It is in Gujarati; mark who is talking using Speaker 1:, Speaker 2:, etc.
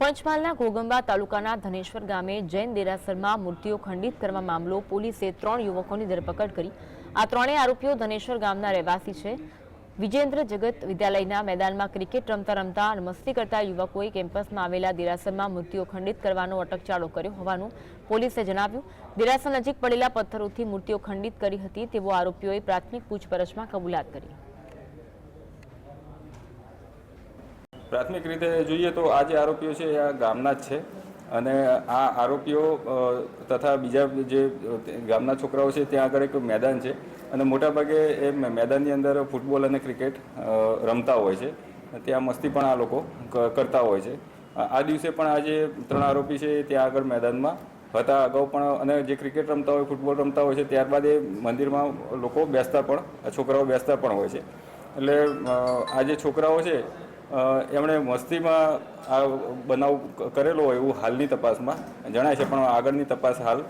Speaker 1: પંચમહાલના ઘોગંબા તાલુકાના ધનેશ્વર ગામે જૈન દેરાસરમાં મૂર્તિઓ ખંડિત કરવા મામલો પોલીસે ત્રણ યુવકોની ધરપકડ કરી. આ ત્રણેય આરોપીઓ ધનેશ્વર ગામના રહેવાસી છે. વિજેન્દ્ર જગત વિદ્યાલયના મેદાનમાં ક્રિકેટ રમતા રમતા મસ્તી કરતા યુવકોએ કેમ્પસમાં આવેલા દેરાસરમાં મૂર્તિઓ ખંડિત કરવાનો અટકચાળો કર્યો હોવાનું પોલીસે જણાવ્યું. દેરાસર નજીક પડેલા પથ્થરોથી મૂર્તિઓ ખંડિત કરી હતી તેવો આરોપીઓએ પ્રાથમિક પૂછપરછમાં કબૂલાત કરી.
Speaker 2: પ્રાથમિક રીતે જોઈએ તો આ જે આરોપીઓ છે એ આ ગામના જ છે. અને આ આરોપીઓ તથા બીજા જે ગામના છોકરાઓ છે ત્યાં આગળ એક મેદાન છે. અને મોટાભાગે એ મેદાનની અંદર ફૂટબોલ અને ક્રિકેટ રમતા હોય છે. ત્યાં મસ્તી પણ આ લોકો કરતા હોય છે. આ દિવસે પણ આ જે ત્રણ આરોપી છે ત્યાં આગળ મેદાનમાં હતા. અગાઉ પણ અને જે ક્રિકેટ રમતા હોય, ફૂટબોલ રમતા હોય છે, ત્યારબાદ એ મંદિરમાં લોકો બેસતા પણ, છોકરાઓ બેસતા પણ હોય છે. એટલે આ જે છોકરાઓ છે એમણે મસ્તીમાં આ બનાવ કરેલો હોય એવું હાલની તપાસમાં જણાય છે, પણ આગળની તપાસ હાલ